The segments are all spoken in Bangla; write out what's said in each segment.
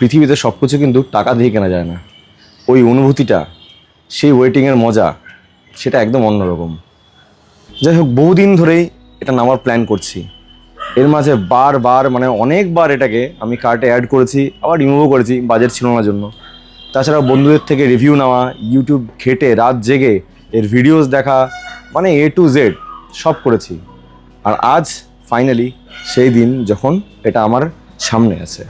পৃথিবীতে সব কিছু কিন্তু টাকা দিয়ে কেনা যায় না। ওই অনুভূতিটা, সেই ওয়েটিংয়ের মজা, সেটা একদম অন্যরকম। যাই হোক, বহুদিন ধরেই এটা নামার প্ল্যান করছি। এর মাঝে বারবার মানে অনেকবার এটাকে আমি কার্টে অ্যাড করেছি, আবার রিমুভও করেছি বাজেট ছিল না জন্য। তাছাড়া বন্ধুদের থেকে রিভিউ নেওয়া ইউটিউব ঘেটে রাত জেগে এর ভিডিওস দেখা মানে এ টু জেড সব করেছি। আর আজ ফাইনালি সেই দিন যখন এটা আমার সামনে আছে।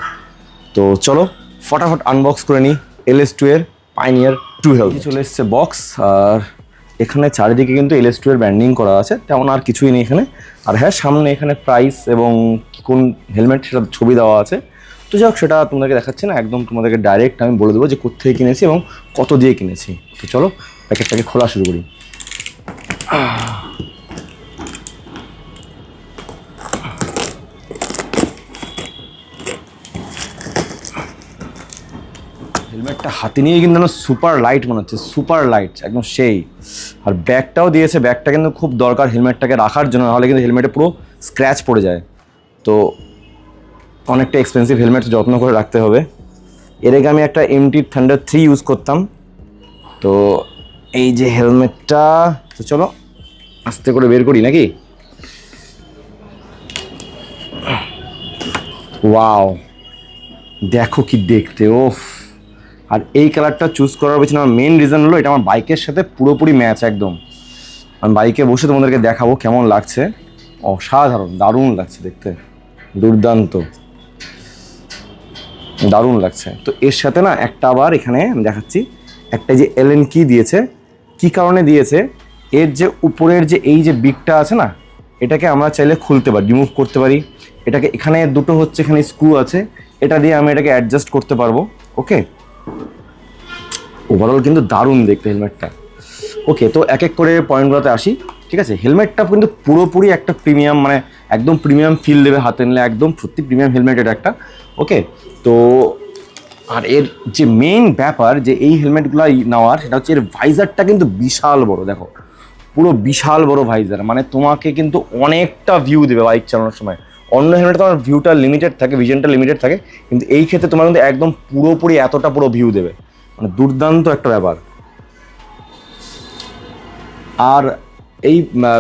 তো চলো, ফটাফট আনবক্স করে নিই এল এস টু এর পাইনিয়ার টু হেলথ চলে এসছে বক্স আর এখানে চারিদিকে কিন্তু এল এস টু এর ব্র্যান্ডিং করা আছে, তেমন আর কিছুই নেই এখানে। আর হ্যাঁ সামনে এখানে প্রাইস এবং কোন হেলমেট সেটা ছবি দেওয়া আছে। তো যাই হোক সেটা তোমাদেরকে দেখাচ্ছি না, একদম তোমাদেরকে ডাইরেক্ট আমি বলে দেবো যে কোথেকে কিনেছি এবং কত দিয়ে কিনেছি। তো চলো, প্যাকেটটাকে খোলা শুরু করি। হাতে নিয়ে কিন্তু সুপার লাইট মনে হচ্ছে সুপার লাইট একদম সেই। আর ব্যাগটাও দিয়েছে, ব্যাগটা কিন্তু খুব দরকার হেলমেটটাকে রাখার জন্য, নাহলে কিন্তু হেলমেটে পুরো স্ক্র্যাচ পড়ে যায়। তো অনেকটা এক্সপেন্সিভ হেলমেট যত্ন করে রাখতে হবে। এর আগে আমি একটা এমটি থান্ডার থ্রি ইউজ করতাম। তো এই যে হেলমেটটা, তো চলো আস্তে করে বের করি নাকি? ওয়াও, দেখো কি দেখতে ওফ আর এই কালারটা চুজ করার পেছনে আমার মেন রিজন হলো এটা আমার বাইকের সাথে পুরোপুরি ম্যাচ একদম। আমি বাইকে বসে তোমাদেরকে দেখাবো কেমন লাগছে। অসাধারণ, দারুণ লাগছে দেখতে। দুর্দান্ত। দারুণ লাগছে। তো এর সাথে না একটা আবার এখানে আমি দেখাচ্ছি, একটা যে এলএন কি দিয়েছে, কি কারণে দিয়েছে, এর যে উপরের যে এই যে বিকটা আছে না, এটাকে আমরা চাইলে খুলতে পারি রিমুভ করতে পারি। এটাকে এখানে দুটো হচ্ছে এখানে স্ক্রু আছে, এটা দিয়ে আমি এটাকে অ্যাডজাস্ট করতে পারব ওকে ওভারঅল কিন্তু দারুণ দেখতে হেলমেটটা ওকে তো এক এক করে পয়েন্টগুলোতে আসি। ঠিক আছে? হেলমেটটা কিন্তু পুরোপুরি একটা প্রিমিয়াম মানে একদম প্রিমিয়াম ফিল দেবে হাতে নিলে, একদম সত্যি প্রিমিয়াম হেলমেট এটা একটা। ওকে তো আর এর যে মেইন ব্যাপার যে এই হেলমেটগুলো নেওয়ার, সেটা হচ্ছে এর ভাইজারটা কিন্তু বিশাল বড়, দেখো। পুরো বিশাল বড় ভাইজার মানে তোমাকে কিন্তু অনেকটা ভিউ দেবে বাইক চালানোর সময়। অন্য হেলমেটে তোমার ভিউটা লিমিটেড থাকে ভিশনটা লিমিটেড থাকে, কিন্তু এই ক্ষেত্রে তোমার কিন্তু একদম পুরোপুরি এতটা পুরো ভিউ দেবে। মানে দুর্দান্ত একটা ব্যাপার। আর এই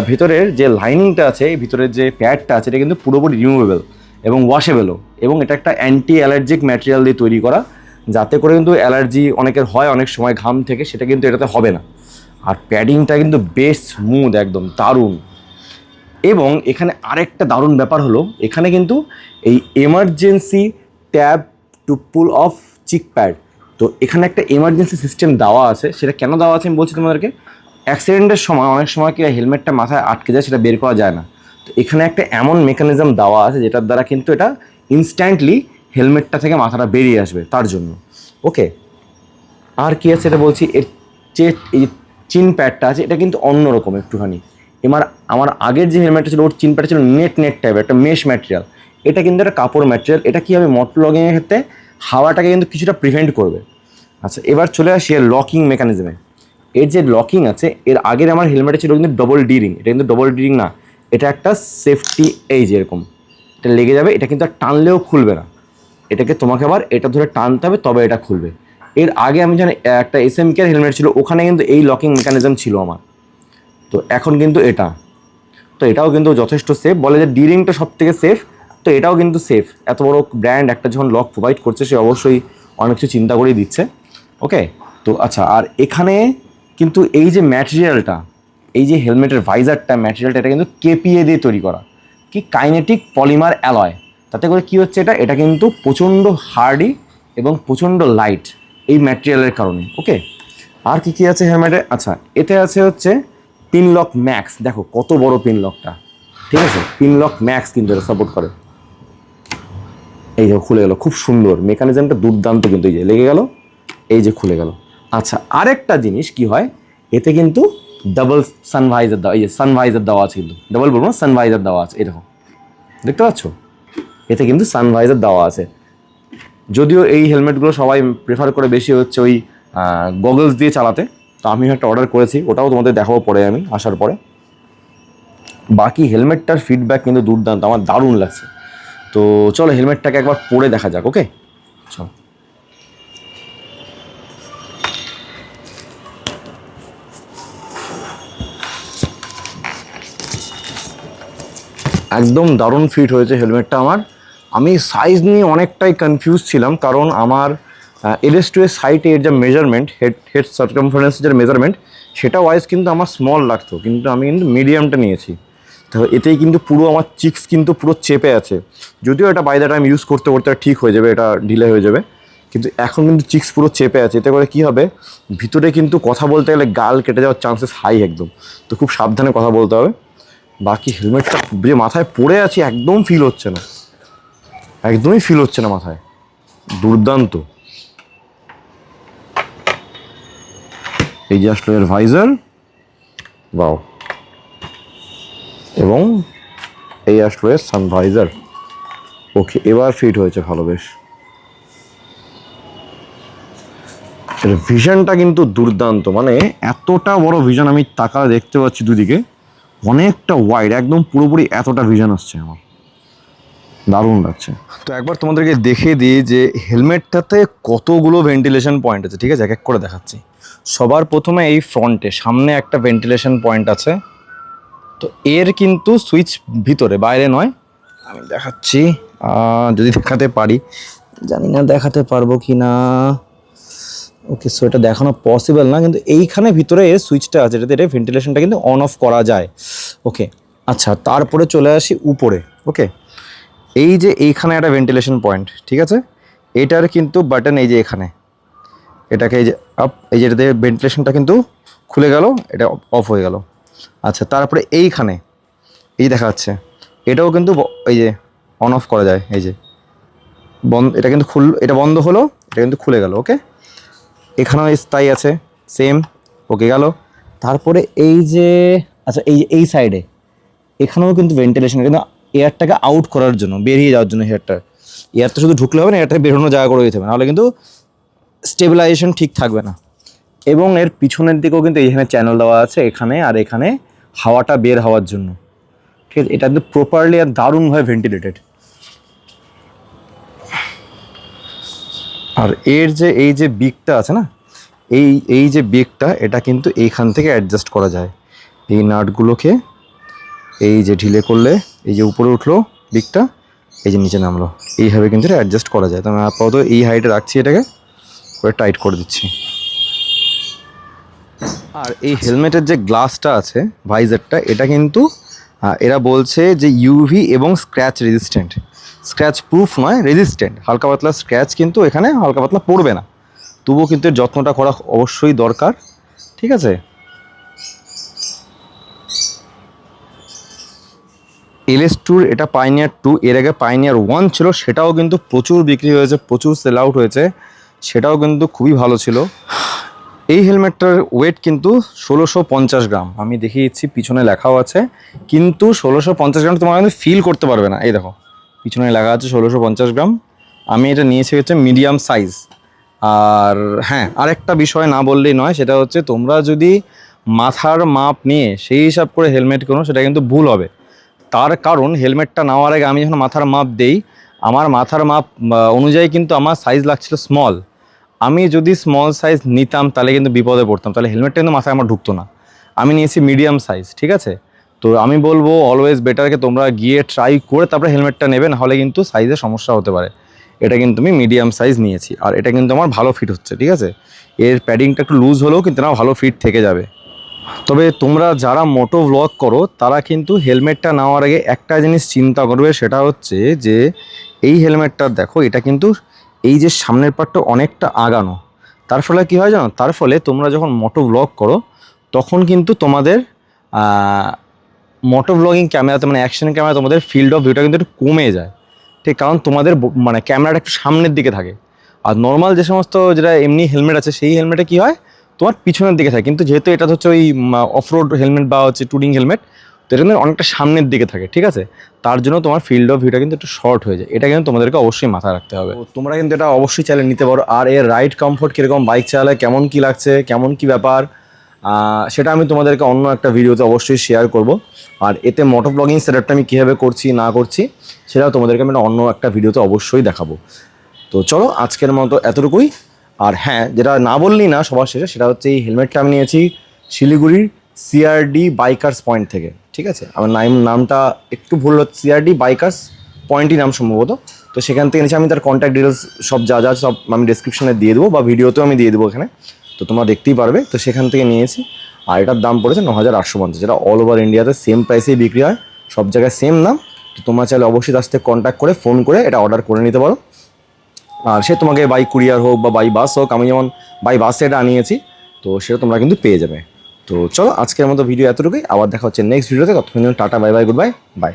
ভেতরের যে লাইনিংটা আছে, এই ভিতরের যে প্যাডটা আছে, এটা কিন্তু পুরোপুরি রিমুভেবল এবং ওয়াশেবেলও এবং এটা একটা অ্যান্টি অ্যালার্জিক ম্যাটেরিয়াল দিয়ে তৈরি করা, যাতে করে কিন্তু অ্যালার্জি অনেকের হয়, অনেক সময় ঘাম থেকে, সেটা কিন্তু এটাতে হবে না। আর প্যাডিংটা কিন্তু বেশ স্মুথ একদম দারুণ। এবং এখানে আরেকটা দারুণ ব্যাপার হলো, এখানে কিন্তু এই emergency tab to pull off cheek pad তো এখানে একটা এমার্জেন্সি সিস্টেম দেওয়া আছে, সেটা কেন দেওয়া আছে আমি বলছি তোমাদেরকে? অ্যাক্সিডেন্টের সময়, অনেক সময় কি হেলমেটটা মাথায় আটকে যায়, সেটা বের করা যায় না। তো এখানে একটা এমন মেকানিজম দেওয়া আছে, যেটার দ্বারা কিন্তু এটা ইনস্ট্যান্টলি হেলমেটটা থেকে মাথাটা বেরিয়ে আসবে, তার জন্য। ওকে আর কি আছে এটা বলছি, এর যে এই চিন প্যাডটা আছে, এটা কিন্তু অন্যরকম একটুখানি। এবার আমার আগের যে হেলমেটটা ছিল, ওর চিন প্যাডটা ছিল নেট নেট টাইপের একটা মেশ ম্যাটেরিয়াল এটা কিন্তু একটা কাপড় ম্যাটেরিয়াল এটা কী হবে মোটর লগিংয়ের ক্ষেত্রে হাওয়াটাকে কিন্তু কিছুটা প্রিভেন্ট করবে। আচ্ছা এবার চলে আসি এর লকিং মেকানিজমে এর যে লকিং আছে, এর আগের আমার হেলমেটে ছিল কিন্তু ডবল ডিরিং এটা কিন্তু ডবল ডিরিং না, এটা একটা সেফটি এই যে এরকম। এটা লেগে যাবে, এটা কিন্তু আর টানলেও খুলবে না। এটাকে তোমাকে আবার এটা ধরে টানতে হবে, তবে এটা খুলবে। এর আগে আমি জানি, একটা এস এম কেয়ার হেলমেট ছিল, ওখানে কিন্তু এই লকিং মেকানিজম ছিল আমার। তো এখন কিন্তু এটা। তো এটাও কিন্তু যথেষ্ট সেফ বলে যে ডিরিংটা সব থেকে সেফ তো এটাও কিন্তু সেফ এত বড় ব্র্যান্ড একটা যখন লক প্রোভাইড করছে, সে অবশ্যই অনেক কিছু চিন্তা করেই দিচ্ছে। ওকে তো আচ্ছা আর এখানে কিন্তু এই যে ম্যাটেরিয়ালটা এই যে হেলমেটের ভাইজারটা ম্যাটেরিয়ালটা এটা কিন্তু কেপিএ দিয়ে তৈরি করা। কি কাইনেটিক পলিমার অ্যালয় তাতে করে কি হচ্ছে এটা? এটা কিন্তু প্রচণ্ড হার্ডি এবং প্রচণ্ড লাইট এই ম্যাটেরিয়ালের কারণে। ওকে আর কি কি আছে হেলমেটে আচ্ছা এতে আছে হচ্ছে পিন লক ম্যাক্স দেখো কত বড় পিন লকটা ঠিক আছে? পিন লক ম্যাক্স কিন্তু এটা সাপোর্ট করে। এই যে খুলে গেল, খুব সুন্দর। মেকানিজমটা দুর্দান্ত কিন্তু এই যে, লেগে গেল? এই যে খুলে গেল। আচ্ছা আরেকটা জিনিস কি হয়? এতে কিন্তু ডাবল সানভাইজার দেওয়া এই যে সানভাইজার দেওয়া আছে কিন্তু। ডাবল বলব সানভাইজার দেওয়া আছে। এরকম দেখতে পাচ্ছ? এতে কিন্তু সানভাইজার দেওয়া আছে। যদিও এই হেলমেটগুলো সবাই প্রেফার করে বেশি হচ্ছে ওই গগলস দিয়ে চালাতে। তো আমিও একটা অর্ডার করেছি, ওটাও তোমাদের দেখাবো পরে আমি, আসার পরে। বাকি হেলমেটটার ফিডব্যাক কিন্তু দুর্দান্ত, আমার দারুণ লাগছে। তো চলো হেলমেটটাকে একবার পরে দেখা যাক ওকে চলো। একদম দারুণ ফিট হয়েছে হেলমেটটা আমার। আমি সাইজ নিয়ে অনেকটাই কনফিউজ ছিলাম, কারণ আমার এলএস টু এর সাইটে এর যে মেজারমেন্ট হেড হেড সার্কমফারেন্স যে মেজারমেন্ট সেটা ওয়াইজ কিন্তু আমার স্মল লাগতো, কিন্তু আমি কিন্তু মিডিয়ামটা নিয়েছি। তো এতেই কিন্তু পুরো আমার চিক্স কিন্তু পুরো চেপে আছে। যদিও এটা বাই দ্য টাইম ইউজ করতে করতে ঠিক হয়ে যাবে, এটা ঢিলে হয়ে যাবে, কিন্তু এখন কিন্তু চিক্স পুরো চেপে আছে। এতে করে কী হবে? ভিতরে কিন্তু কথা বলতে গেলে গাল কেটে যাওয়ার চান্সেস হাই একদম। তো খুব সাবধানে কথা বলতে হবে। বাকি হেলমেটটা যে মাথায় পড়ে আছি, একদম ফিল হচ্ছে না। একদমই ফিল হচ্ছে না মাথায়। দুর্দান্ত। এই যে আসলো এর ভাইজার বাও এবং এই আসলো এর সানভাইজার ওকে এবার ফিট হয়েছে ভালো বেশ। এর ভিশনটা কিন্তু দুর্দান্ত মানে এতটা বড় ভিশন আমি তাকা দেখতে পাচ্ছি দুদিকে। অনেকটা ওয়াইড একদম পুরোপুরি এতটা ভিশন আসছে আমার। দারুণ লাগছে। তো একবার তোমাদেরকে দেখিয়ে দিই যে হেলমেটটাতে কতগুলো ভেন্টিলেশন পয়েন্ট আছে, ঠিক আছে? এক এক করে দেখাচ্ছি। সবার প্রথমে এই ফ্রন্টে সামনে একটা ভেন্টিলেশন পয়েন্ট আছে। তো এর কিন্তু সুইচ ভিতরে, বাইরে নয়। আমি দেখাচ্ছি। যদি দেখাতে পারি। জানি না দেখাতে পারব কি না ওকে সো এটা দেখানো পসিবল না, কিন্তু এইখানে ভিতরে এর সুইচটা আছে এটাতে এটা ভেন্টিলেশনটা কিন্তু অন অফ করা যায়। ওকে আচ্ছা তারপরে চলে আসি উপরে। ওকে এই যে এইখানে একটা ভেন্টিলেশন পয়েন্ট ঠিক আছে? এটার কিন্তু বাটন এই যে এখানে। এটাকে এই যে আপ এই যে এটাতে ভেন্টিলেশনটা কিন্তু খুলে গেল, এটা অফ হয়ে গেল। আচ্ছা তারপরে এইখানে, এই দেখা যাচ্ছে। এটাও কিন্তু এই যে অন অফ করা যায়, এই যে। বন্ধ এটা কিন্তু খুল, এটা বন্ধ হলো, এটা কিন্তু খুলে গেল ওকে এখানেও স্থায়ী আছে সেম ওকে গেল। তারপরে এই যে আচ্ছা এই এই সাইডে এখানেও কিন্তু ভেন্টিলেশন কিন্তু এয়ারটাকে আউট করার জন্য, বেরিয়ে যাওয়ার জন্য এয়ারটা তো শুধু ঢুকলে হবে না এয়ারটাকে বেরোনোর জায়গা করে দিতে হবে, নাহলে কিন্তু স্টেবিলাইজেশন ঠিক থাকবে না। এবং এর পিছনের দিকেও কিন্তু এখানে চ্যানেল দেওয়া আছে, এখানে আর এখানে হাওয়াটা বের হওয়ার জন্য। ঠিক আছে? এটা কিন্তু প্রপারলি আর দারুণভাবে ভেন্টিলেটেড আর এর যে, এই যে বিকটা আছে না, এই এই যে বিকটা এটা কিন্তু এইখান থেকে অ্যাডজাস্ট করা যায়। এই নাটগুলোকে এই যে ঢিলে করলে এই যে উপরে উঠল দিকটা এই যে নিচে নামলো। এইভাবে কিন্তু এটা অ্যাডজাস্ট করা যায়। তো আমি আপাতত এই হাইটে রাখছি এটাকে করে টাইট করে দিচ্ছি। আর এই হেলমেটের যে গ্লাসটা আছে ভাইজারটা এটা কিন্তু এরা বলছে যে ইউভি এবং স্ক্র্যাচ রেজিস্ট্যান্ট স্ক্র্যাচ প্রুফ নয় রেজিস্ট্যান্ট হালকা পাতলা স্ক্র্যাচ কিন্তু এখানে হালকা পাতলা পড়বে না। তবুও কিন্তু এর যত্নটা করা অবশ্যই দরকার। ঠিক আছে? এলএস টুর এটা পাইনিয়ার টু এর আগে পাইনিয়ার ওয়ান ছিল, সেটাও কিন্তু প্রচুর বিক্রি হয়েছে, প্রচুর সেল আউট হয়েছে, সেটাও কিন্তু খুবই ভালো ছিল। এই হেলমেটটার ওয়েট কিন্তু ষোলোশো পঞ্চাশ গ্রাম। আমি দেখিয়ে দিচ্ছি, পিছনে লেখাও আছে, কিন্তু ষোলোশো পঞ্চাশ গ্রাম তোমার কিন্তু ফিল করতে পারবে না। এই দেখো, পিছনে লেখা আছে ষোলোশো পঞ্চাশ গ্রাম। আমি এটা নিয়েছি হচ্ছে মিডিয়াম সাইজ আর হ্যাঁ আরেকটা বিষয় না বললেই নয়, সেটা হচ্ছে তোমরা যদি মাথার মাপ নিয়ে সেই হিসাব করে হেলমেট কোনো, সেটা কিন্তু ভুল হবে। তার কারণ হেলমেটটা নেওয়ার আগে আমি যখন মাথার মাপ দেই, আমার মাথার মাপ অনুযায়ী কিন্তু আমার সাইজ লাগছিল স্মল আমি যদি স্মল সাইজ নিতাম, তাহলে কিন্তু বিপদে পড়তাম। তাহলে হেলমেটটা কিন্তু মাথায় আমার ঢুকতো না। আমি নিয়েছি মিডিয়াম সাইজ ঠিক আছে? তো আমি বলব অলওয়েজ বেটারকে তোমরা গিয়ে ট্রাই করে তারপরে হেলমেটটা নেবে নাহলে কিন্তু সাইজে সমস্যা হতে পারে। এটা কিন্তু আমি মিডিয়াম সাইজ নিয়েছি। আর এটা কিন্তু আমার ভালো ফিট হচ্ছে, ঠিক আছে? এর প্যাডিংটা একটু লুজ হলেও কিন্তু না, ভালো ফিট থেকে যাবে। তবে তোমরা যারা মোটো ব্লগ করো, তারা কিন্তু হেলমেটটা নেওয়ার আগে একটা জিনিস চিন্তা করবে, সেটা হচ্ছে যে এই হেলমেটটা দেখো, এটা কিন্তু এই যে সামনের পার্টটা অনেকটা আগানো। তার ফলে কী হয় জানো? তার ফলে তোমরা যখন মোটো ব্লগ করো, তখন কিন্তু তোমাদের মোটো ব্লগিং ক্যামেরাতে মানে অ্যাকশন ক্যামেরা তোমাদের ফিল্ড অফ ভিউটা কিন্তু একটু কমে যায়। ঠিক, কারণ তোমাদের মানে ক্যামেরাটা একটু সামনের দিকে থাকে। আর নর্মাল যে সমস্ত যেটা এমনি হেলমেট আছে, সেই হেলমেটে কী হয়? তোমার পিছনের দিকে থাকে। কিন্তু যেহেতু এটা হচ্ছে ওই অফরোড হেলমেট বা হচ্ছে টুরিং হেলমেট তো এটা কিন্তু অনেকটা সামনের দিকে থাকে, ঠিক আছে? তার জন্য তোমার ফিল্ড অফ ভিউটা কিন্তু একটু শর্ট হয়ে যায়। এটা কিন্তু তোমাদেরকে অবশ্যই মাথায় রাখতে হবে। তোমরা কিন্তু এটা অবশ্যই চাইলে নিতে পারো। আর এর রাইড কমফোর্ট কীরকম বাইক চালালে কেমন কি লাগছে, কেমন কি ব্যাপার সেটা আমি তোমাদেরকে অন্য একটা ভিডিওতে অবশ্যই শেয়ার করব। আর এতে মোটো ব্লগিং সেটআপটা আমি কীভাবে করছি, না করছি, সেটাও তোমাদেরকে আমি অন্য একটা ভিডিওতে অবশ্যই দেখাবো। তো চলো, আজকের মতো এতটুকুই। আর হ্যাঁ যেটা না বললি না সবার শেষে, সেটা হচ্ছে এই হেলমেটটা আমি নিয়েছি শিলিগুড়ির সিআরডি বাইকার্স পয়েন্ট থেকে, ঠিক আছে? আমার নাম নামটা একটু ভুল হচ্ছে সিআরডি বাইকার্স পয়েন্টই নাম সম্ভবত। তো সেখান থেকে নিচে আমি তার কন্ট্যাক্ট ডিটেলস সব যা যা সব আমি ডিসক্রিপশনে দিয়ে দেবো, বা ভিডিওতেও আমি দিয়ে দেবো এখানে তো তোমরা দেখতেই পারবে, তো সেখান থেকে নিয়েছি। আর এটার দাম পড়েছে ন হাজার আটশো পঞ্চাশ, যেটা অল ওভার ইন্ডিয়াতে সেম প্রাইসেই বিক্রি হয়, সব জায়গায় সেম দাম। তো তোমরা চাইলে অবশ্যই তার সাথে কন্ট্যাক্ট করে ফোন করে এটা অর্ডার করে নিতে পারো। আর সে তোমাকে বাই কুরিয়ার হোক বা বাই বাস হোক, আমি যেমন বাই বাসে এটা আনিয়েছি, তো সেটা তোমরা কিন্তু পেয়ে যাবে। তো চলো আজকের মতো ভিডিও এতটুকুই, আবার দেখা হচ্ছে নেক্সট ভিডিওতে ততক্ষণ tata bye bye good bye bye